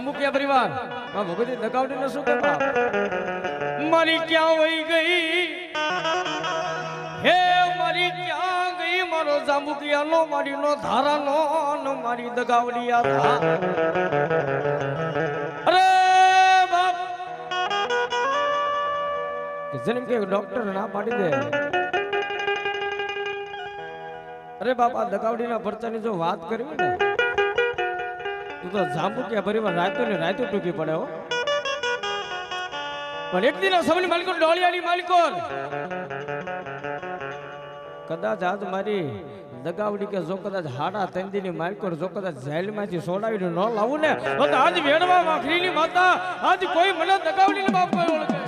જામુકિયા પરિવાર ભગવતી દગાવડીને શું કે મારી ક્યાં વહી ગઈ? હે, મારી ક્યાં ગઈ? મારો જામુકિયાનો મારી નો ધારા નો મારી દગાવડી ધા. બાપ! જેમ કે ડોક્ટર ના પાડી દે. અરે બાપા દગાવડીના પરચાની જો વાત કરવી ને તું તો જાંબુકિયા ભરીમાં રાતો ને રાતો ટૂંકી પડે હો. પણ એક દિન સૌની માલિકો ડોળિયાની માલિકો કદાચ આજ મારી દગાવડી કે જો કદાચ હાડા તંદીની માલિકો જો કદાચ જેલમાંથી સોડાવીને ન લાવું ને, તો આજ વેડવા માખરીની માતા, આજ કોઈ મને દગાવડીને બાપ કોઈ ઓળખે.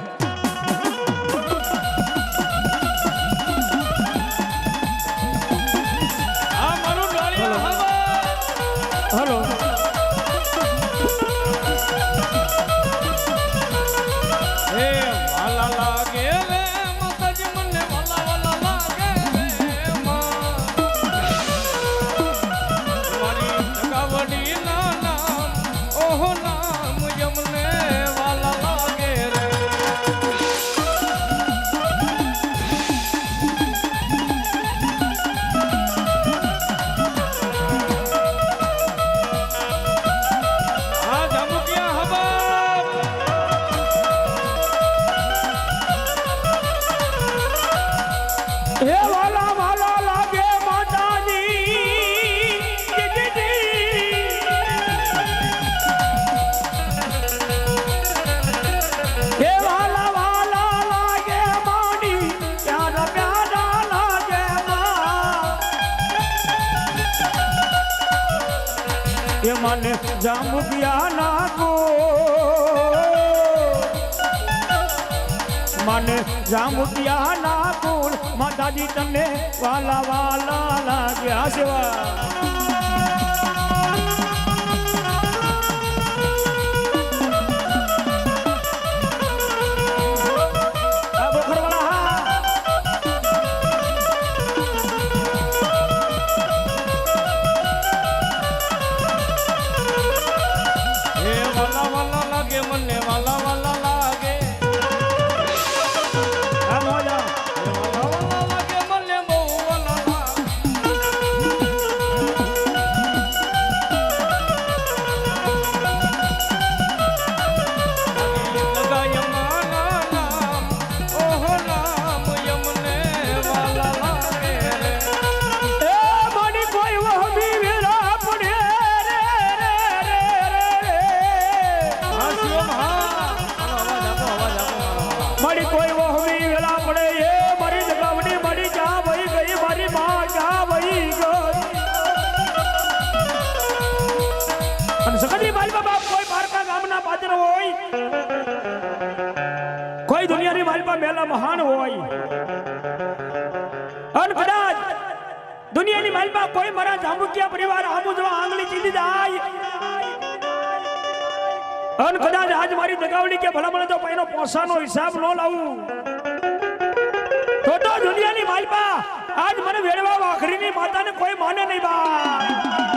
એ મને જાંબુકિયા નાખો. મને જાંબુકિયા નાખો. માતાજી તમને વાલા વાલા લાગ્યા સેવા. પાસે મેલા મહાન હોય. અને કદાચ દુનિયાની પાસે કોઈ મારા જાંબુકિયા પરિવાર આમુ જો આંગળી ચીંધી જાય. અન કદાચ આજ મારી દગાવડી કે ભલામણ તો એનો પોસાનો હિસાબ ન લાવું. તો તો દુનિયાની માલપા આજ મને વેડવા વાખરીની માતાને કોઈ માને નહીં બા.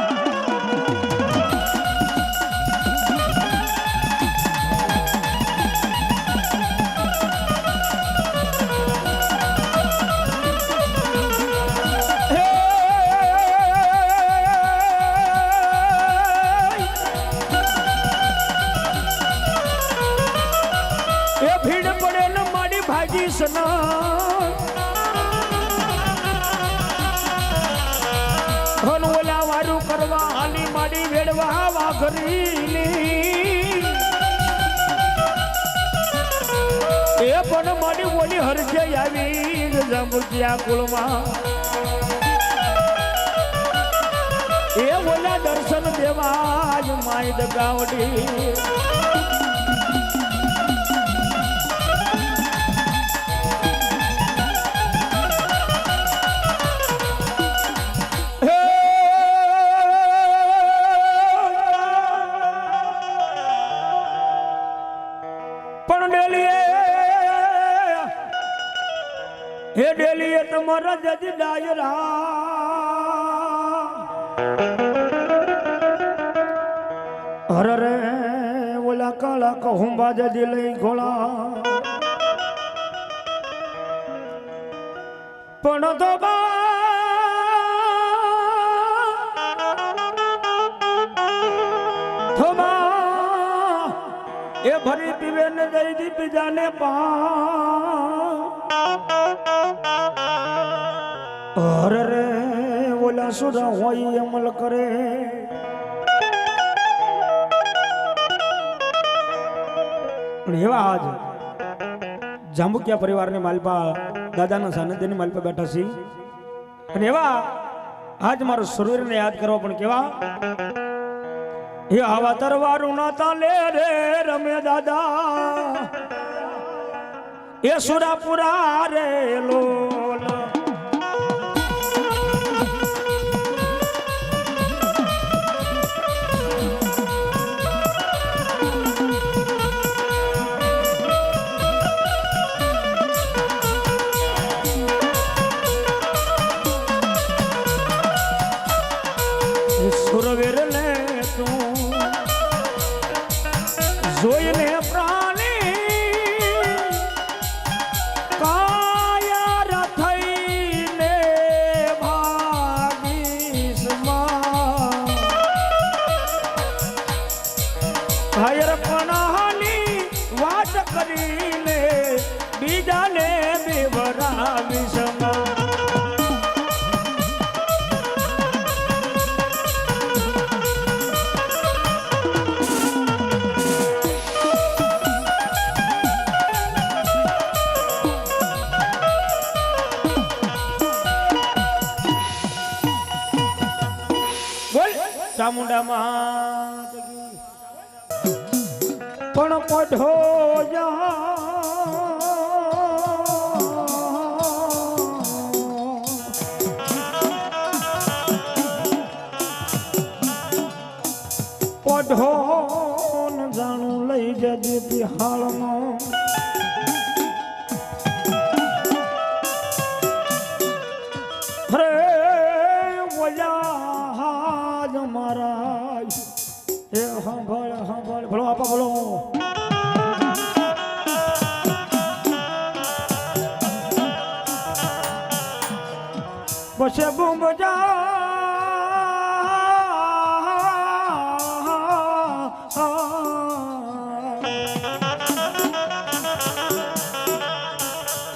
કુળમાં એ ઓલા દર્શન દેવા જ માય દગાવડી. તમારા જજ ડાયરા હર રે કાળા કહુંબા જદી લઈ ઘોળા પણ તો બા એ ભરી પીવે ને દઈ દી બીજાને પા અરે રે, ઓલા સુધા હોય અમલ કરે. પણ એવા આજ જાંબુકિયા પરિવારને માલપા દાદાના સાનિધ્યની માલપા બેઠા છે. અને એવા આજ મારો શરીરને યાદ કરવા પણ કેવા? એ આવા તરવારું ના તાલે રે રમે દાદા. એ સુરાપુરા રે ચામુંડા કી. પણ પઢો પઢો જાણું લઈ જજે બિહાળમાં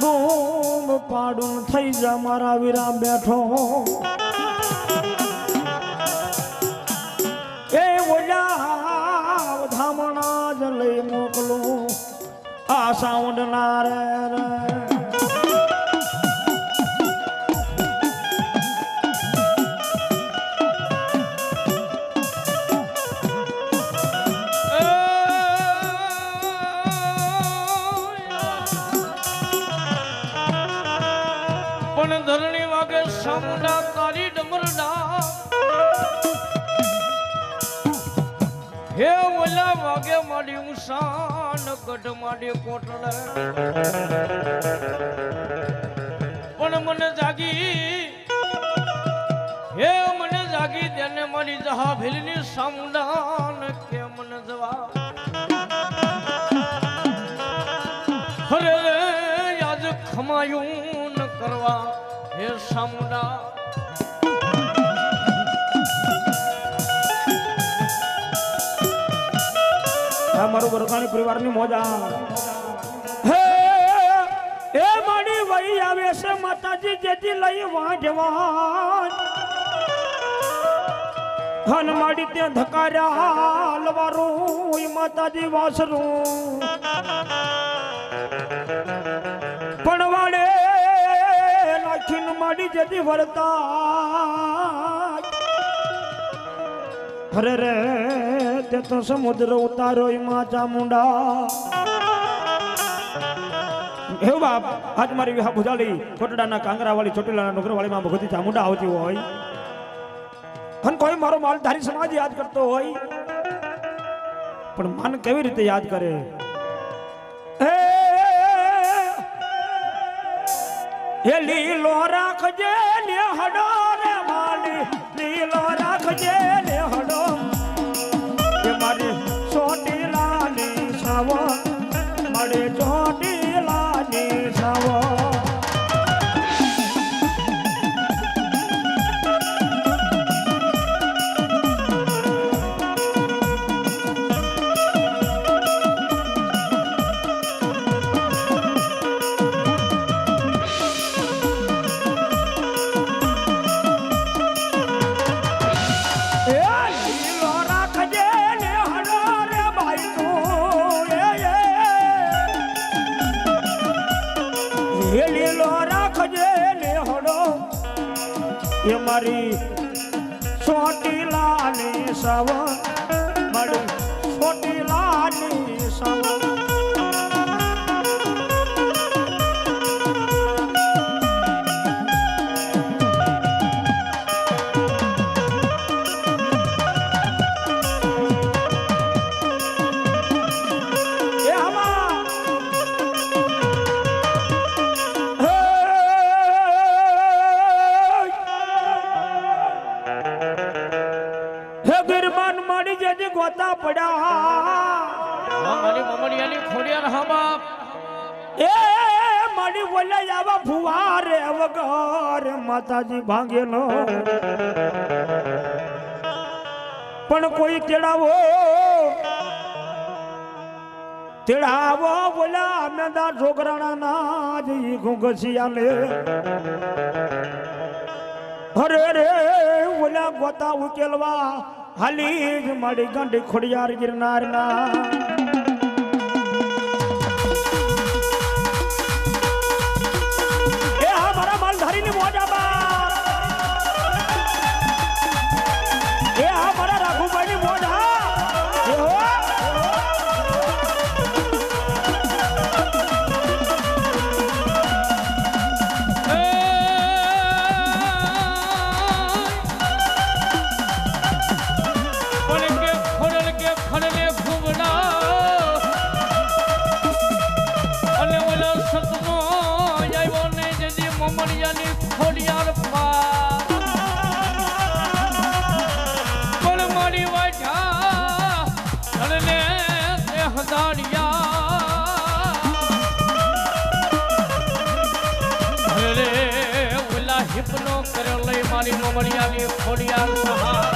બૂમ પાડું થઈ જા મારા વીરા બેઠો. એ ઓલા ધામણા જ લઈ મોકલું. આ સાઉન્ડ ના રે. ગઢ માડી પણ મને જાગી, હે મને જાગી, તેને મારી જહા ભીલની સમદાન કે મને જવા? હરે રે આજ ખમાયું કરવા, હે સામુંડા. મારું વરસાણી પરિવારની મોજા હે, એ મારી વહી આવે છે માતાજી, જેથી લઈ વાંઢવાન હન માડી ત્યાં ધકાર્યા, હાલવારું માતાજી વાસરું. પણ વાડે નાખીને માડી જતી વરતા અરે રે તે સમુદ્ર ઉતારો માં ચામુંડા હે બાપ આજ મારી વિહા ભુજાલી છોટડાના કાંગરાવાળી, ચોટીલાના નોકરવાળીમાં વાળી ભગવતી ચામુંડા આવતી હોય. અને કોઈ મારો માલધારી સમાજ યાદ કરતો હોય. પણ મન કેવી રીતે યાદ કરે? હે લીલો રાખજે ને હડો લીલો રાખજે માતાજી ભાંગેલો. પણ કોઈ તેડાવો. તેડાવો બોલા અમે દા છોકરાના ના જઈ ઘુંઘસિયાલે. અરે રે ઓલા ગોતા ઉકેલવા હાલી જ મારી ગાંડી ખોડિયાર ગિરનારના. એ મારી મમડિયાની ખોડિયાર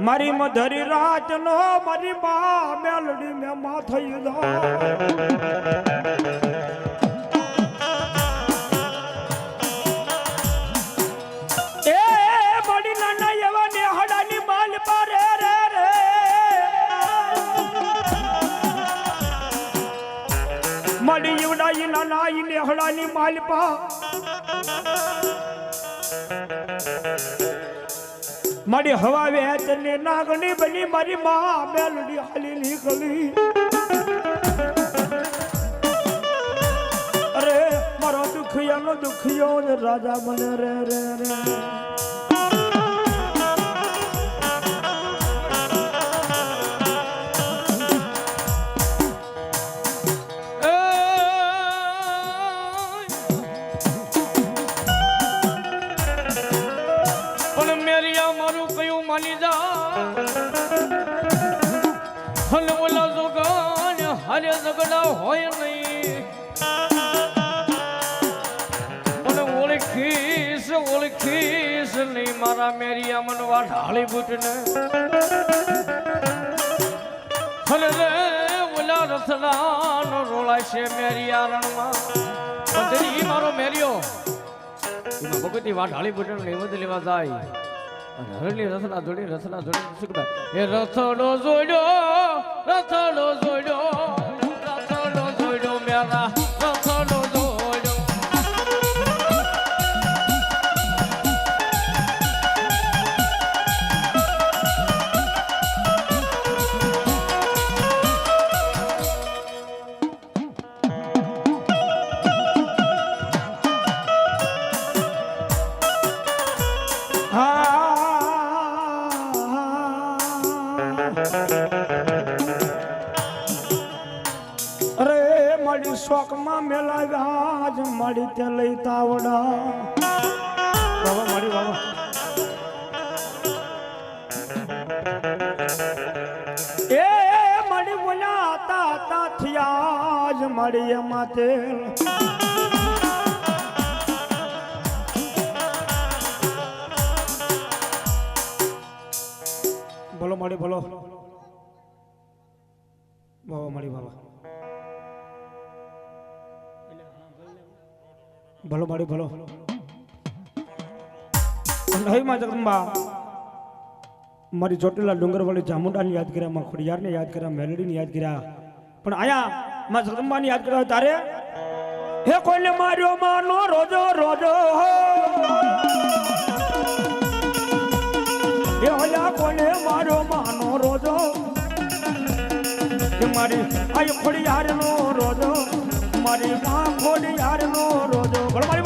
મારી મધરી રાત નો મારી બા મેલડી મે માથઈ દો એ મારી નાના એવા ને હડાની માલ પારે રે રે. મારી એવડાઈ નાના ઈ ને હડાની માલ પા મારી હવા વેચને નાગણી બની મારી મા મેલડી હાલી નીકળી. અરે મારો દુખિયાનો દુખિયો રાજા મને રે રે રે. મારા મેરિયા મનવા ઢાળી બૂટને અરે રે ઓલા રોળાય છે મેરી આરણમાં. પધરી મારો મેરિયો એમાં ભગવતી વાત હાળી બટન લેવા જાય. અને હરણી રસના જોડી રસના જોડી શું એ રસડો જોડ્યો રસડો જોડ્યો. માડી તે લઈ તાવડા. બાબા મળી બાબા એ માડી બોલ્યા હતા હતા થયા બોલો મળી બોલો. બાબા મળી બાબા ભલો માડી ભલો. માં જગદંબા, મારી ચોટીલા ડુંગરવાળી જામુંડાની યાદ કર્યા માં ખોડિયારને યાદ કર્યા, મેલડીને યાદ કર્યા. પણ આયા માં જગદંબાની યાદ કર્યા તારે? હે કોઈને માર્યો માનો રોજો રોજો. હે ઓલા કોને માર્યો માનો રોજો. મારી આય ખોડિયારનો રોજો. મારી માં ખોડિયારનો રોજો. બોલો મારી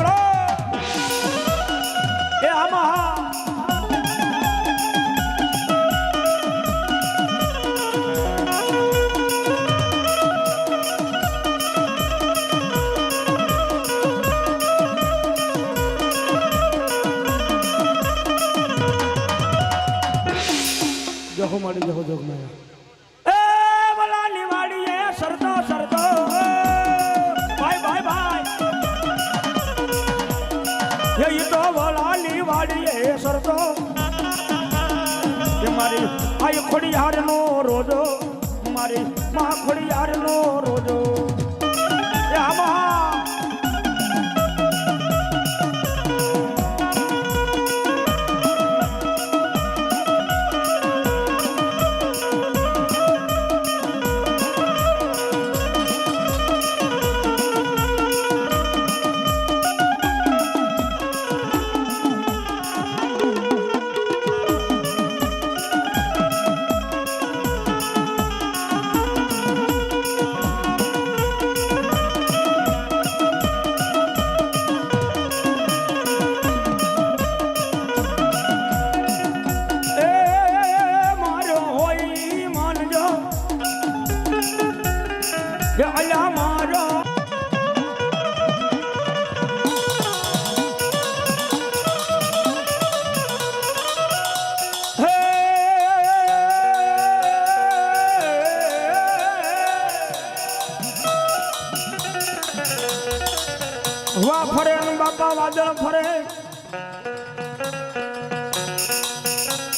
વાદળ ફરે.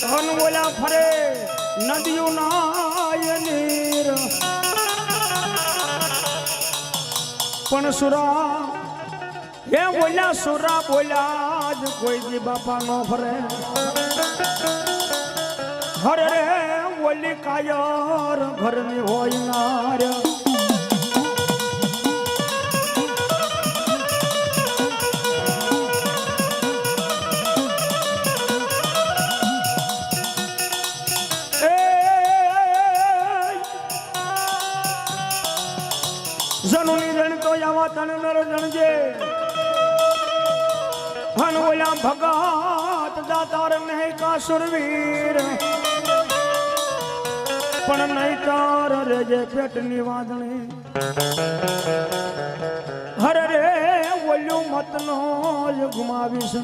અન બોલા ફરે. નદીઓ નાય નીર. પણ સુરા એ બોલ્યા સુરા, બોલ્યા જ કોઈ દી બાપા નો ફરે. હરે રે બોલી કાયર ઘરની હોય નાર. ઓલા ભગત દાતાર નહીં કા સુરવીર. પણ નહીં તાર રેજે પેટની વાદણી હરે રે, ઓલ્યું મતનો જ ગુમાવીશ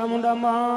પાઘડીએ રંગ બોલ ચામુંડા માં